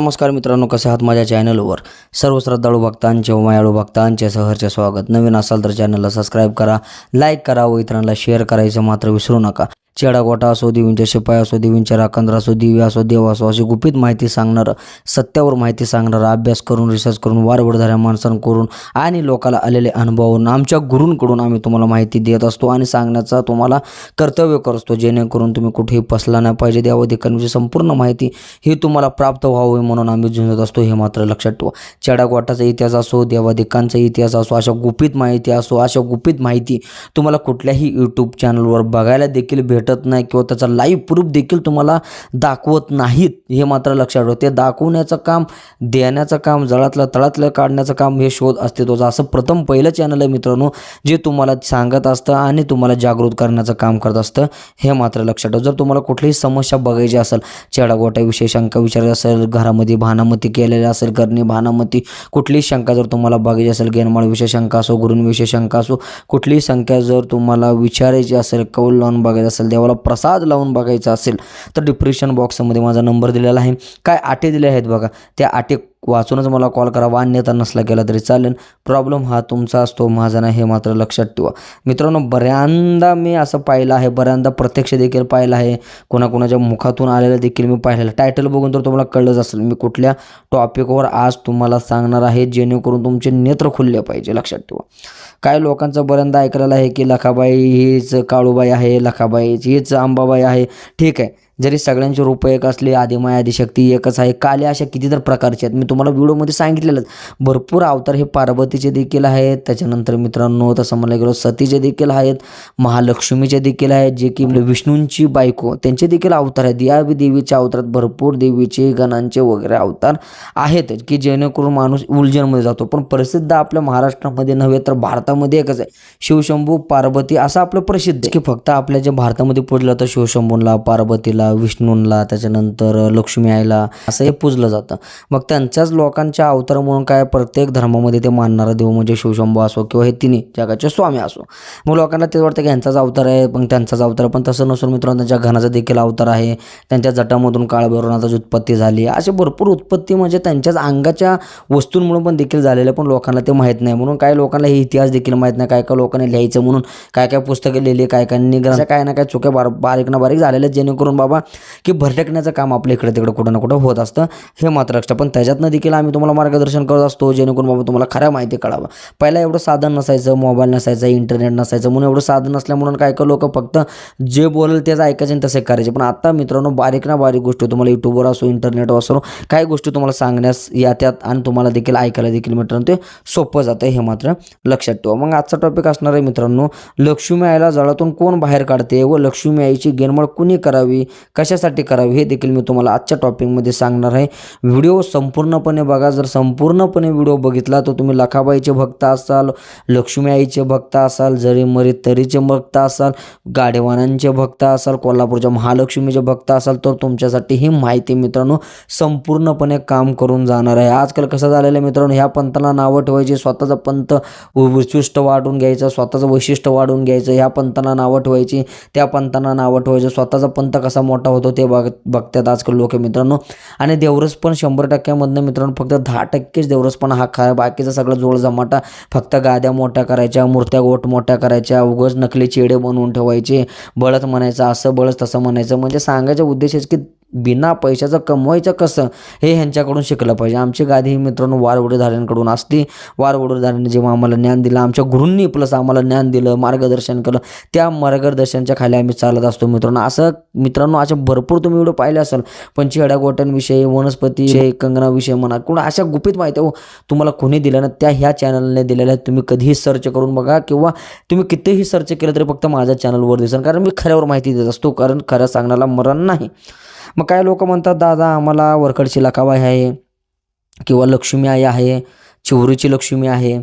नमस्कार मित्रांनो कसे आहात माझ्या चॅनलवर सर्व श्रद्धाळू भक्तांचे व मायाळू भक्तांचे सहर्चे स्वागत. नवीन असाल तर चॅनलला सबस्क्राईब करा लाईक करा व इतरांना शेअर करायचं मात्र विसरू नका. चेडा गोटा असो देवींच्या शिपाई असो देवींच्या राखंद्र असो देवी असो देव असो अशी गुपित माहिती सांगणारं सत्यावर माहिती सांगणारं अभ्यास करून रिसर्च करून वारवडधाऱ्या माणसांकडून आणि लोकाला आलेले अनुभवावरून आमच्या गुरूंकडून आम्ही तुम्हाला माहिती देत असतो आणि सांगण्याचा तुम्हाला कर्तव्य करतो. जेणेकरून तुम्ही कुठेही फसला नाही पाहिजे. देवाधिकांची संपूर्ण माहिती ही तुम्हाला प्राप्त व्हावी म्हणून आम्ही झुंजत असतो. हे मात्र लक्षात ठेवा. चेडा गोटाचा इतिहास असो देवाधिकांचा इतिहास असो अशा गुपित माहिती असो अशा गुपित माहिती तुम्हाला कुठल्याही यूट्यूब चॅनलवर बघायला देखील भेट भेटत नाही किंवा त्याचा लाईव्ह प्रूफ देखील तुम्हाला दाखवत नाहीत हे मात्र लक्षात ठेव. ते दाखवण्याचं काम देण्याचं काम जळातलं तळातलं काढण्याचं काम हे शोध अस्तित्वाचं असं प्रथम पहिलं चॅनल आहे मित्रांनो जे तुम्हाला सांगत असतं आणि तुम्हाला जागृत करण्याचं काम करत असतं हे मात्र लक्षात ठेव. जर तुम्हाला कुठलीही समस्या बघायची असेल चेडागोट्याविषयी शंका विचारायची असेल घरामध्ये भानामती केलेली असेल करणे भानामती कुठलीही शंका जर तुम्हाला बघायची असेल गेनमाळविषयी शंका असो गुरूंविषयी शंका असो कुठलीही संख्या जर तुम्हाला विचारायची असेल कौल लावून बघायचं असेल देवाला प्रसाद लावून बघायचा असेल तर डिप्रेशन बॉक्समध्ये माझा नंबर दिलेला आहे. काय आटे दिले आहेत बघा? त्या आटे वाचूनच मला कॉल करा. अन्यथा नसला गेला तरी चालेल. प्रॉब्लेम हा तुमचा असतो माझा नाही हे मात्र लक्षात ठेवा. मित्रांनो बऱ्यांदा मी असं पाहिलं आहे बऱ्यांदा प्रत्यक्ष देखील पाहिलं आहे. कोणाकोणाच्या मुखातून आलेलं देखील मी पाहिलेलं. टायटल बघून तर तुम्हाला कळलंच असेल. मी कुठल्या टॉपिकवर आज तुम्हाला सांगणार आहे जेणेकरून तुमचे नेत्र खुलले पाहिजे. लक्षात ठेवा. काय लोकांचं बऱ्यांदा ऐकलेलं आहे की लखाबाई हीच काळूबाई आहे लखाबाई हीच अंबाबाई आहे. ठीक आहे. जरी सगळ्यांचे रूप एक असले आदिमाय आदिशक्ती एकच आहे काले अशा किती तर प्रकारचे आहेत. मी तुम्हाला व्हिडिओमध्ये सांगितलेलंच. भरपूर अवतार हे पार्वतीचे देखील आहेत. त्याच्यानंतर मित्रांनो तसं म्हणलं गेलो सतीचे देखील आहेत. महालक्ष्मीचे देखील आहेत जे की म्हणजे विष्णूंची बायको. त्यांचे देखील अवतार आहेत. या देवीच्या अवतारात भरपूर देवीचे गणांचे वगैरे अवतार आहेत की जेणेकरून माणूस उलजनमध्ये जातो. पण प्रसिद्ध आपल्या महाराष्ट्रामध्ये नव्हे तर भारतामध्ये एकच आहे. शिवशंभू पार्वती असं आपलं प्रसिद्ध की फक्त आपल्या जे भारतामध्ये पूजलं तर शिवशंभूला पार्वतीला विष्णूंला त्याच्यानंतर लक्ष्मी आईला असं हे पूजलं जातं. मग त्यांच्याच लोकांच्या अवतार म्हणून काय प्रत्येक धर्मामध्ये ते मानणारा देव म्हणजे शिवशंभू असो किंवा हे तिन्ही जगाचे स्वामी असो. मग लोकांना ते वाटतं की यांचाच अवतार आहे पण त्यांचाच अवतार आहे. पण तसं नसून मित्रांनो त्यांच्या घनाचा देखील अवतार आहे. त्यांच्या जटामधून काळभैरवनाथाची उत्पत्ती झाली. असे भरपूर उत्पत्ती म्हणजे त्यांच्याच अंगाच्या वस्तूंमुळे पण देखील झालेलं पण लोकांना ते माहीत नाही. म्हणून काही लोकांना हे इतिहास देखील माहीत नाही काय काय लोकांनी लिहायचं म्हणून काय काय पुस्तकं लिहिली काय काय निग्रह काय ना काय चुक्या बार बारीक ना बारीक झालेल्या जेणेकरून बाबा की भरटकण्याचं काम आपल्या इकडे तिकडे कुठं ना कुठं होत असतं. हे मात्र लक्षात पण त्याच्यातनं देखील आम्ही तुम्हाला मार्गदर्शन करत असतो. जेणेकरून बाबा तुम्हाला खऱ्या माहिती कळावं. पहिला एवढं साधन नसायचं मोबाईल नसायचं इंटरनेट नसायचं म्हणून एवढं साधन नसल्यामुळे काय काय लोक फक्त जे बोलेल तेच ऐकायचे आणि तसे करायचे. पण आता मित्रांनो बारीक ना बारीक गोष्टी हो, तुम्हाला यूट्यूबवर असो इंटरनेटवर असो काही गोष्टी तुम्हाला सांगण्यास येतात आणि तुम्हाला देखील ऐकायला देखील मित्रांनो ते सोपं जातं. हे मात्र लक्षात ठेवा. मग आजचा टॉपिक असणार आहे मित्रांनो लक्ष्मी आईला जळातून कोण बाहेर काढते व लक्ष्मी आईची गेनमळ कुणी करावी? कशासाठी करावी हे देखील मी तुम्हाला आजच्या टॉपिकमध्ये सांगणार आहे. व्हिडिओ संपूर्णपणे बघा. जर संपूर्णपणे व्हिडिओ बघितला तर तुम्ही लखाबाईचे भक्त असाल लक्ष्मी आईचे भक्त असाल जरी मरी तरीचे भक्त असाल गाडेवानांचे भक्त असाल कोल्हापूरच्या महालक्ष्मीचे भक्त असाल तर तुमच्यासाठी ही माहिती मित्रांनो संपूर्णपणे काम करून जाणार आहे. आजकाल कसं झालेलं आहे मित्रांनो ह्या पंथाला नावं ठेवायची स्वतःचा पंथ विशिष्ट वाढून घ्यायचं स्वतःचं वैशिष्ट्य वाढून घ्यायचं ह्या पंथाला नावं ठेवायची त्या पंथांना नावं ठेवायचं स्वतःचा पंथ कसा मोठा होतो ते बघ बघतात आजकाल लोक मित्रांनो. आणि देवरस पण शंभर टक्क्यामधनं मित्रांनो फक्त दहा टक्केच देवरस पण हा खा बाकीचा सगळा जोड जमाटा फक्त गाद्या मोठ्या करायच्या मूर्त्या गोट मोठ्या करायच्या उगच नकली चेडे बनवून ठेवायचे बळच म्हणायचं असं बळच तसं म्हणायचं. म्हणजे सांगायचा उद्देश आहे की बिना पैशाचं कमवायचं कसं? हे ह्यांच्याकडून शिकलं पाहिजे. आमची गादी ही मित्रांनो वारवडीधाऱ्यांकडून असते. वारवडीधाऱ्यांनी जेव्हा आम्हाला ज्ञान दिलं आमच्या गुरूंनी प्लस आम्हाला ज्ञान दिलं मार्गदर्शन केलं त्या मार्गदर्शनच्या खाली आम्ही चालत असतो मित्रांनो. असं मित्रांनो अशा भरपूर तुम्ही व्हिडिओ पाहिले असाल. पण चिड्या गोट्यांविषयी वनस्पती कंगनाविषयी म्हणा कुणा अशा गुपित माहिती हो तुम्हाला कोणी दिल्या ना त्या ह्या चॅनलने दिलेल्या आहेत. तुम्ही कधीही सर्च करून बघा किंवा तुम्ही कितीही सर्च केलं तरी फक्त माझ्या चॅनलवर दिसेल. कारण मी खऱ्यावर माहिती देत असतो. कारण खरं सांगण्याला मरण नाही. मग काय लोक म्हणतात दादा आम्हाला वरकडची लकाबाई आहे किंवा लक्ष्मी आई आहे चिवरीची लक्ष्मी आहे.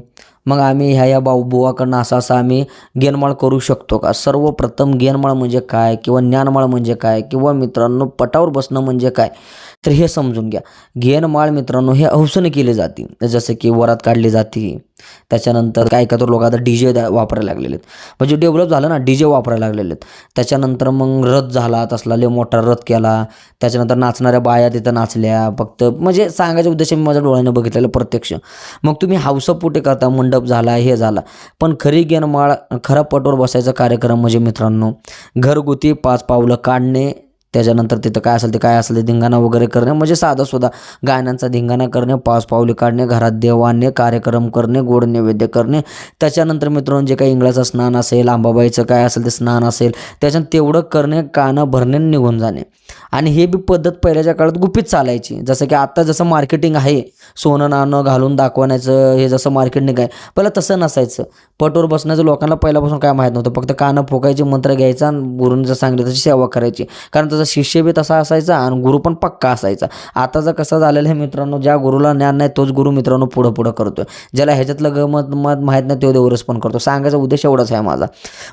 मग आम्ही ह्या या भाऊ बुवाकडनं असा असा आम्ही गेनमाळ करू शकतो का? सर्वप्रथम गेनमाळ म्हणजे काय? किंवा ज्ञानमाळ म्हणजे काय? किंवा मित्रांनो पटावर बसणं म्हणजे काय? तर हे समजून घ्या. गेनमाळ मित्रांनो हे हौसने केले जाते. जसं की वरात काढली जाते. त्याच्यानंतर काय काय तर लोक आता डी जे वापरायला लागलेले आहेत. म्हणजे डेव्हलप झालं ना डी जे वापरायला लागलेले आहेत. त्याच्यानंतर मग रथ झाला तसला लय मोठा रथ केला. त्याच्यानंतर नाचणाऱ्या बाया तिथं नाचल्या. फक्त म्हणजे सांगायच्या उद्देश मी माझ्या डोळ्यानं बघितलेलं प्रत्यक्ष. मग तुम्ही हावसपोटे करता मंडप झाला हे झाला. पण खरी गेनमाळ खरा पटवर बसायचा कार्यक्रम म्हणजे मित्रांनो घरगुती पाच पावलं काढणे त्याच्यानंतर तिथं काय असेल ते काय असेल ते धिंगाणा वगैरे करणे म्हणजे साधा सुद्धा गाण्यांचा धिंगाणा करणे पाच पावले काढणे घरात देव आणणे कार्यक्रम करणे गोड नैवेद्य करणे. त्याच्यानंतर मित्रांनो जे काही इंगळाचं स्नान असेल आंबाबाईचं काय असेल ते स्नान असेल त्याच्यानं तेवढं करणे कानं भरणे निघून जाणे. आणि हे बी पद्धत पहिल्याच्या काळात गुपित चालायची. जसं की आता जसं मार्केटिंग आहे सोनं नाणं घालून दाखवण्याचं हे जसं मार्केटिंग आहे पहिलं तसं नसायचं. पटवर बसण्याचं लोकांना पहिल्यापासून काय माहीत नव्हतं. फक्त कानं फोकायचे मंत्र घ्यायचा आणि गुरूंचं सांगितलं तशी सेवा करायची. कारण त्याचा शिष्य बी तसा असायचा आणि गुरु पण पक्का असायचा. आताचं कसं झालेलं आहे मित्रांनो ज्या गुरुला ज्ञान नाही तोच गुरु मित्रांनो पुढं पुढं करतोय. ज्याला ह्याच्यातलं गमत मत माहीत नाही तो देवरस पण करतो. सांगायचा उद्देश एवढाच आहे माझा.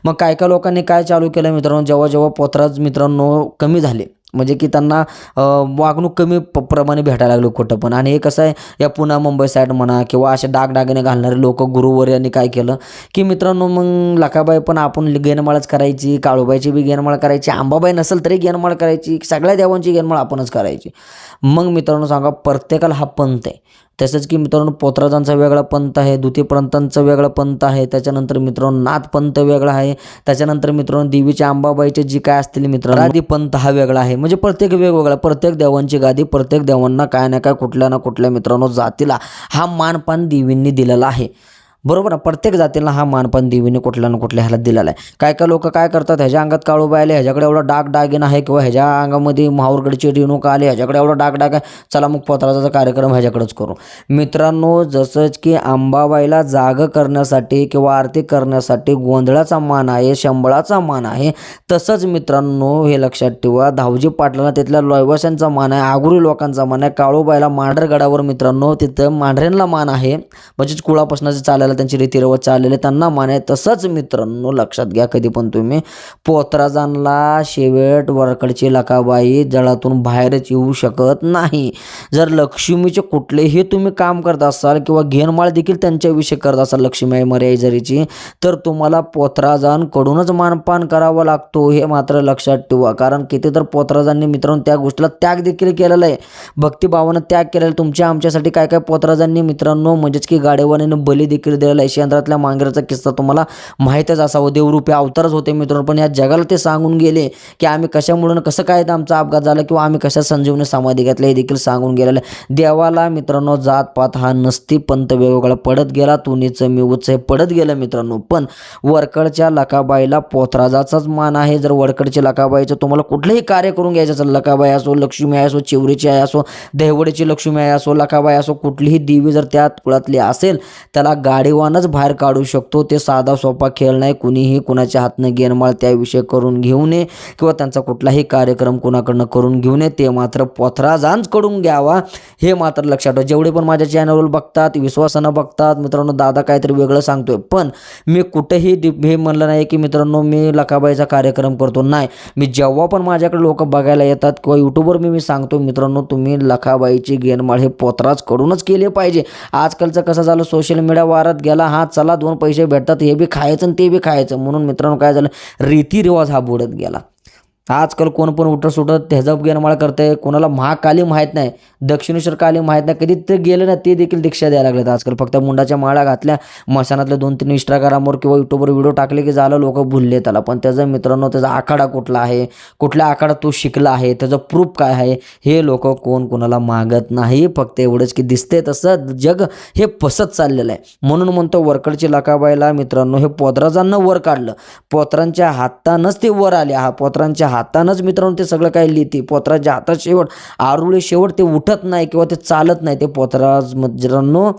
मग काय काय लोकांनी काय चालू केलं मित्रांनो? जेव्हा जेव्हा पोत्राज मित्रांनो कमी झाले म्हणजे की त्यांना वागणूक कमी प प्रमाणे भेटायला लागलो कुठं पण. आणि हे कसं आहे या पुन्हा मुंबई साईड म्हणा किंवा असे डागडागिने घालणारे लोक गुरुवर यांनी काय केलं की मित्रांनो मग लकाबाई पण आपण गेनमाळच करायची काळूबाईची बी गेनमाळ करायची आंबाबाई नसेल तरी गेनमाळ करायची सगळ्या देवांची गेनमाळ आपणच करायची. मग मित्रांनो सांगा प्रत्येकाला हा पंथ आहे. तसंच की मित्रांनो पोतराजांचा वेगळा पंथ आहे द्वितीय पंथांचा वेगळा पंथ आहे त्याच्यानंतर मित्रांनो नाथ पंथ वेगळा आहे त्याच्यानंतर मित्रांनो देवीच्या अंबाबाईचे जी काय असतील मित्रांनो गादी पंथ हा वेगळा आहे. म्हणजे प्रत्येक वेगवेगळा प्रत्येक देवांची गादी प्रत्येक देवांना काय ना काय कुठल्या ना कुठल्या मित्रांनो जातीला हा मानपान देवींनी दिलेला आहे. बरोबर ना? प्रत्येक जातीला हा मानपान देवीने कुठल्या ना कुठल्या ह्याला दिलेला आहे. काय काय लोक काय करतात? ह्याच्या अंगात काळू बायले ह्याच्याकडे एवढा डाग डागिन आहे किंवा ह्याच्या अंगामध्ये माहूरगडची रेणुका आली ह्याच्याकडे एवढा डाग डाग आहे? चला मग पत्राचा कार्यक्रम ह्याच्याकडेच करू. मित्रांनो जसंच की अंबाबाईला जाग करण्यासाठी किंवा आरती करण्यासाठी गोंधळाचा मान आहे शंभळाचा मान आहे तसंच मित्रांनो हे लक्षात ठेवा धावजी पाटलाला तिथल्या लयवाशांचा मान आहे आगुरी लोकांचा मान आहे काळूबाईला मांढरगडावर मित्रांनो तिथं मांढऱ्यांना मान आहे. म्हणजेच कुळापासनाचे चालायला त्यांची रीतिरिवाज चाललेले त्यांना माने तसंच मित्रांनो लक्षात घ्या कधी पण तुम्ही. पोतराजांना शेवट वरकडची लकाबाई जळातून बाहेरच येऊ शकत नाही. जर लक्ष्मीचे कुठलेही तुम्ही काम करत असाल किंवा घेणमाळ देखील त्यांच्याविषयी करत असाल लक्ष्मी आई मर्याई जरीची तर तुम्हाला पोतराजांकडूनच मानपान करावा लागतो हे मात्र लक्षात ठेवा. कारण किती तर पोतराजांनी मित्रांनो त्या गोष्टीला त्याग देखील केलेला आहे. भक्तिभावानं त्याग केलेला तुमच्या आमच्यासाठी काय काय पोतराजांनी मित्रांनो म्हणजेच की गाडेवानीनं बली देखील दिलेला आहे यंत्रातल्या मांगराचा किस्सा तुम्हाला माहीतच असावं. देवरूपी अवतारच होते मित्रांनो पण या जगाला ते सांगून गेले की आम्ही कशामुळे कसं काय आमचा अपघात झाला किंवा आम्ही कशा संजीवने समाधी घेतला हे देखील सांगून गेलेलं आहे. देवाला मित्रांनो जात पात हा नसती पंत वेगवेगळा पडत गेला तुनीचं मी उच्च हे पडत गेलं मित्रांनो. पण वरकडच्या लकाबाईला पोथराजाचाच मान आहे. जर वडकडच्या लकाबाईचं तुम्हाला कुठलंही कार्य करून घ्यायचं असेल लकाबाई असो लक्ष्मी आई असो चिवरीची आई असो देवडीची लक्ष्मी आई असो लकाबाई असो कुठलीही देवी जर त्या कुळातली असेल त्याला गाडी पैलवानच बाहेर काढू शकतो. ते साधा सोपा खेळ नाही. कुणीही कुणाच्या हातनं गेनमाळ त्याविषयी करून घेऊ नये किंवा त्यांचा कुठलाही कार्यक्रम कुणाकडनं करून घेऊ नये. ते मात्र पोथराजांचकडून घ्यावा. हे मात्र लक्षात ठेवा. जेवढे पण माझ्या चॅनलवर बघतात विश्वासानं बघतात मित्रांनो दादा काहीतरी वेगळं सांगतोय. पण मी कुठेही दि- हे म्हणलं नाही की मित्रांनो मी लखाबाईचा कार्यक्रम करतो. नाही. मी जेव्हा पण माझ्याकडे लोक बघायला येतात किंवा यूट्यूबवर मी मी सांगतो मित्रांनो तुम्ही लखाबाईची गेनमाळ हे पोतराजकडूनच केले पाहिजे. आजकालचं कसं झालं सोशल मीडिया बाजारात गेला हा चला दोन पैसे भेटतात हे बी खायचं आणि ते बी खायचं. म्हणून मित्रांनो काय झालं? रीतिरिवाज हा बुडत गेला. आजकाल कोण पण उठत सुटत ह्याचा गेनमाळ करते कोणाला महाकाली माहीत नाही दक्षिणेश्वर काली माहीत नाही कधी ते गेले ना ते देखील दीक्षा द्यायला लागलेत आजकाल. फक्त मुंडाच्या माळा घातल्या मशानातल्या दोन तीन इंस्टाग्रामवर किंवा युट्यूबवर व्हिडिओ टाकले की झालं लोक भुलले त्याला. पण त्याचा मित्रांनो त्याचा आखाडा कुठला आहे? कुठल्या आखाडा तो शिकला आहे? त्याचं प्रूफ काय आहे? हे लोक कोण कोणाला मागत नाही फक्त एवढंच की दिसते तसं जग हे फसत चाललेलं आहे. म्हणून म्हणतो वरकडची लकाबाईला मित्रांनो हे पोत्राजांना वर काढलं. पोत्रांच्या हातानंच ते वर आले. हा पोत्रांच्या हातानंच मित्रांनो ते सगळं काय लिहिते. पोत्राच्या हातात शेवट आरुळे शेवट ते उठत नाही किंवा ते चालत नाही. ते पोतराज मित्रांनो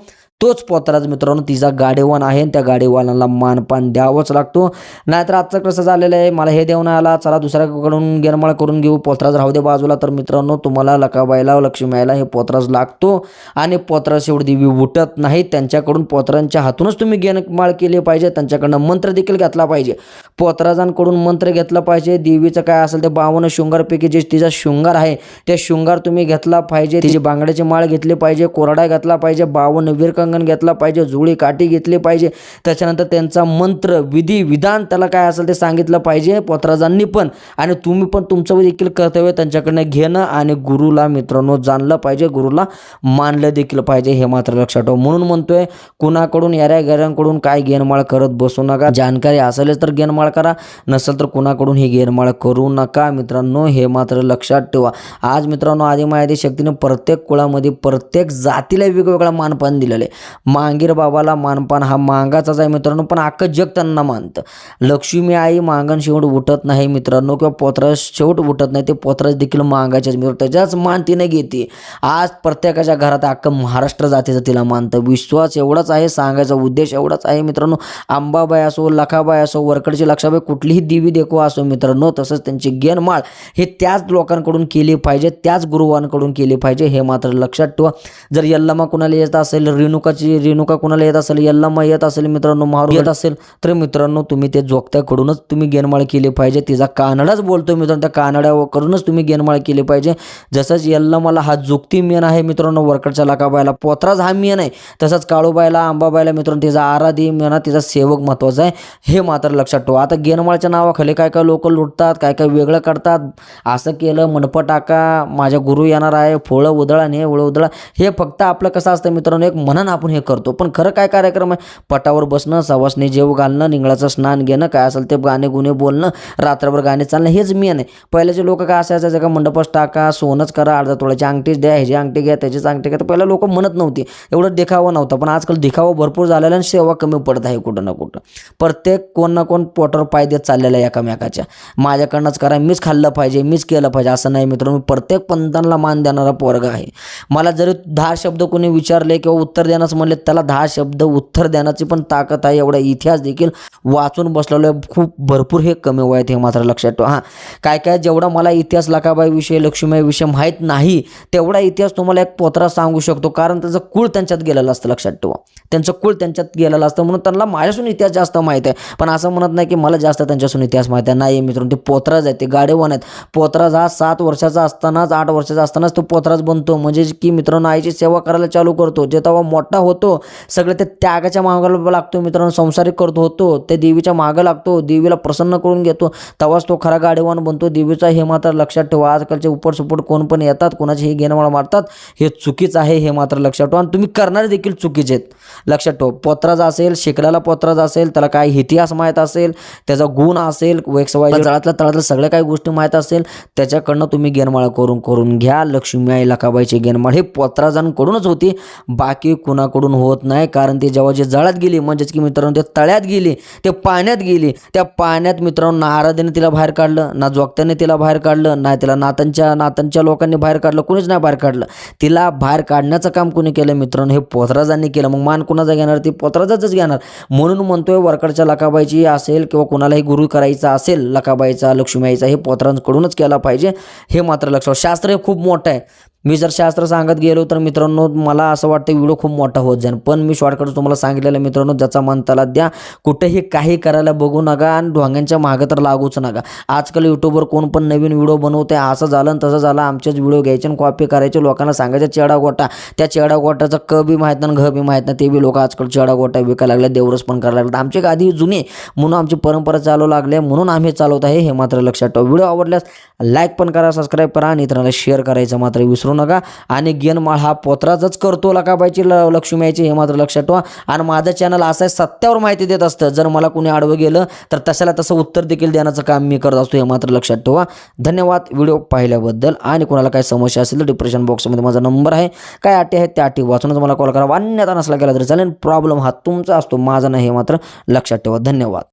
तोच पोतराज मित्रांनो तिचा गाडेवान आहे आणि त्या गाडेवानाला मानपान द्यावंच लागतो. नाहीतर आजचं कसं झालेलं आहे मला हे देऊन आला चला दुसऱ्याकडून गेरमाळ करून घेऊ. पोतराज राहू दे बाजूला. तर मित्रांनो तुम्हाला लकाबाईला लक्ष्मीला हे पोतराज लागतो. आणि पोतराज एवढी देवी उठत नाही त्यांच्याकडून पोत्रांच्या हातूनच तुम्ही गेरमाळ केली पाहिजे. त्यांच्याकडनं मंत्र देखील घेतला पाहिजे. पोतराजांकडून मंत्र घेतला पाहिजे. देवीचं काय असेल ते बावन्न शृंगारपैकी जे तिचा शृंगार आहे ते शृंगार तुम्ही घेतला पाहिजे. तिची बांगड्याची माळ घेतली पाहिजे कोरडा घेतला पाहिजे बावन्न वीरकंग कंगन घेतला पाहिजे जुळी काठी घेतली पाहिजे. त्याच्यानंतर त्यांचा मंत्र विधी विधान त्याला काय असेल ते सांगितलं पाहिजे पोतराजांनी पण. आणि तुम्ही पण तुमचं देखील कर्तव्य त्यांच्याकडनं घेणं आणि गुरुला मित्रांनो जाणलं पाहिजे गुरुला मानलं देखील पाहिजे हे मात्र लक्षात ठेवा. म्हणून म्हणतोय कुणाकडून याऱ्या गऱ्यांकडून काय गेनमाळ करत बसू नका. जानकारी असेलच तर गेनमाळ करा नसेल तर कुणाकडून ही गेनमाळ करू नका मित्रांनो हे मात्र लक्षात ठेवा. आज मित्रांनो आदिमायादी शक्तीने प्रत्येक कुळामध्ये प्रत्येक जातीला वेगवेगळा मानपान दिलेलं आहे. मांगीर बाबाला मानपान हा मांगाचाच आहे मित्रांनो पण अख्खं जग त्यांना मानतं. लक्ष्मी आई मांगण शेवट उठत नाही मित्रांनो किंवा पोत्रास शेवट उठत नाही ते पोत्रास देखील मागायच्याच मित्र त्याच्याच मान तिने घेते. आज प्रत्येकाच्या घरात अख्खं महाराष्ट्र जातीचं तिला मानतं. विश्वास एवढाच आहे सांगायचा उद्देश एवढाच आहे मित्रांनो अंबाबाई असो लखाबाई असो वरकडची लक्षाबाई कुठलीही देवी देखो असो मित्रांनो तसंच त्यांची गेनमाळ हे त्याच लोकांकडून केली पाहिजे त्याच गुरुवांकडून केली पाहिजे हे मात्र लक्षात ठेवा. जर यल्लमा कुणाला येत असेल रेणुकाची रेणुका कुणाला येत असेल? यल्लामा येत असेल मित्रांनो मारू येत असेल. तर मित्रांनो तुम्ही ते जोगत्याकडूनच तुम्ही गेनमाळ केली पाहिजे. तिचा कानडाच बोलतो मित्रांनो त्या कानड्याकडूनच तुम्ही गेनमाळ केली पाहिजे. जसंच यल्लामाला हा जोगती मेन आहे मित्रांनो वरकडच्या लाकाबायला पोत्राच हा मेन आहे. तसंच काळूबाईला आंबाबाईला मित्रांनो तिचा आराधी मेना तिचा सेवक महत्त्वाचा आहे. हे मात्र लक्षात ठेवा. आता गेनमाळच्या नावाखाली काय काय लोक लुटतात काय काय वेगळं करतात? असं केलं मनपं टाका माझ्या गुरु येणार आहे फोळं उधळा आणि हे उधळा. हे फक्त आपलं कसं असतं मित्रांनो एक म्हणून आपण हे करतो. पण खरं काय कार्यक्रम आहे? पटावर बसणं सवासने जेव घालणं निंगळाचं स्नान घेणं काय असेल ते गाणे गुणे बोलणं रात्रभर गाणे चालणं हेच मेन आहे. पहिल्याचे लोक काय असायचं का मंडपच टाका सोनच करा अर्धा तोळ्याची अंगठीच द्या ह्याची अंगठी घ्या त्याचीच अंगठी घ्या तर पहिला लोक म्हणत नव्हती. एवढं देखावा नव्हता. पण आजकाल देखावा भरपूर झालेला आणि सेवा कमी पडत आहे कुठं ना कुठं. प्रत्येक कोण ना कोण पोटावर पाय देत चाललेला आहे एकामेकाच्या. माझ्याकडनंच करा मीच खाल्लं पाहिजे मीच केलं पाहिजे असं नाही मित्रांनो मी प्रत्येक पंतांना मान देणारा पोरगा आहे. मला जरी दहा शब्द कोणी विचारले किंवा उत्तर देण्याचं म्हणले त्याला दहा शब्द उत्तर देण्याची पण ताकद आहे. एवढा इतिहास देखील वाचून बसलेलो आहे. खूप भरपूर हे कमी वयात हे मात्र लक्षात ठेवा. हां काय काय जेवढा मला इतिहास लकाबाईविषयी लक्ष्मीबाईविषयी माहीत नाही तेवढा इतिहास तुम्हाला एक पोत्रा सांगू शकतो. कारण त्याचं कुळ त्यांच्यात गेलेलं असतं लक्षात ठेवा. त्यांचं कुळ त्यांच्यात गेलेलं असतं म्हणून त्यांना माझ्यासून इतिहास जास्त माहीत आहे. पण असं म्हणत नाही की मला जास्त त्यांच्यासून इतिहास माहीत आहे. नाही मित्रांनो ते पोत्राज आहेत ते गाडेवान आहेत. पोत्राज हा सात वर्षाचा असतानाच आठ वर्षाचा असतानाच तो पोत्राज बनतो. म्हणजे की मित्रांनो आईची सेवा करायला चालू करतो. जे तेव्हा मोठा होतो. सगळे ते त्यागाच्या मागाला लागतो मित्रांनो. संसारिक करतो होतो. ते देवीच्या मागं लागतो. देवीला प्रसन्न करून घेतो. तेव्हाच तो खरा गाडेवान बनतो. देवीचा हे मात्र लक्षात ठेवा. आजकालचे उपट सुपट कोण पण येतात. कोणाची हे घेणं मारतात. हे चुकीचं आहे हे मात्र लक्षात ठेवा. आणि तुम्ही करणारे देखील चुकीचे आहेत. लक्षात ठेव. पोत्राज असेल शिकलेला पोत्राज असेल त्याला काय इतिहास माहीत असेल त्याचा गुण असेल वेक्सवाय तळातल्या तळातल्या सगळ्या काही गोष्टी माहीत असेल त्याच्याकडनं तुम्ही गेनमाळ करून करून घ्या. लक्ष्मी आई लकाबाईची गेनमाळ हे पोत्राजांकडूनच होती. बाकी कोणाकडून होत नाही कारण ते जेव्हा जे जळात गेली म्हणजेच की मित्रांनो ते तळ्यात गेली ते पाण्यात गेली त्या पाण्यात मित्रांनो ना आराध्याने तिला बाहेर काढलं ना जोगत्याने तिला बाहेर काढलं ना तिला नातांच्या नातांच्या लोकांनी बाहेर काढलं कुणीच नाही बाहेर काढलं. तिला बाहेर काढण्याचं काम कोणी केलं मित्रांनो? हे पोतराजांनी केलं. मग मान कुणाचा घेणार? ती पोथराजाचंच घेणार. म्हणून म्हणतोय वरकडच्या लकाबाईची असेल किंवा कुणालाही गुरु करायचा असेल लकाबाईचा लक्ष्मीआईचा हे पोथरांकडूनच केला पाहिजे. हे मात्र लक्षात शास्त्र हे खूप मोठं आहे. मी जर शास्त्र सांगत गेलो तर मित्रांनो मला असं वाटतं व्हिडिओ खूप मोठा होत जाईल. पण मी शॉर्टकट तुम्हाला सांगितलेलं मित्रांनो ज्याचा मन त्याला द्या. कुठेही काही करायला बघू नका आणि ढोंग्यांच्या मागं तर लागूच नका. आजकाल यूट्यूबवर कोण पण नवीन व्हिडिओ बनवते असं झालं आणि तसं झालं आमचेच व्हिडिओ घ्यायचे आणि कॉपी करायचे. लोकांना सांगायचं चेडा गोटा. त्या चेडा गोटाचं क बी माहीत नाही घ बी माहीत नाही ते बी लोक आजकाल चेडा गोटा विकायला लागले देवरस पण करायला लागले. आमचे आधी जुने म्हणून आमची परंपरा चालू लागले म्हणून आम्ही चालवत आहे हे मात्र लक्षात ठेवा. व्हिडिओ आवडल्यास लाईक पण करा सबस्क्राईब करा आणि इतरांना शेअर करायचं मात्र विसरून नका. आणि गेनमाळ हा पोत्राचाच करतो लकाबाईची ल लक्ष्मीची हे मात्र लक्षात ठेवा. आणि माझं चॅनल असं आहे सत्यावर माहिती देत असतं. जर मला कोणी आडवं गेलं तर तशाला तसं उत्तर देखील देण्याचं काम मी करत असतो हे मात्र लक्षात ठेवा. धन्यवाद व्हिडिओ पाहिल्याबद्दल. आणि कोणाला काही समस्या असेल तर डिप्रेशन बॉक्समध्ये माझा नंबर आहे. काय अटी आहेत त्या अटी वाचूनच मला कॉल करा. अन्यथा नसला गेला तरी चालेल. प्रॉब्लेम हा तुमचा असतो माझा नाही हे मात्र लक्षात ठेवा. धन्यवाद.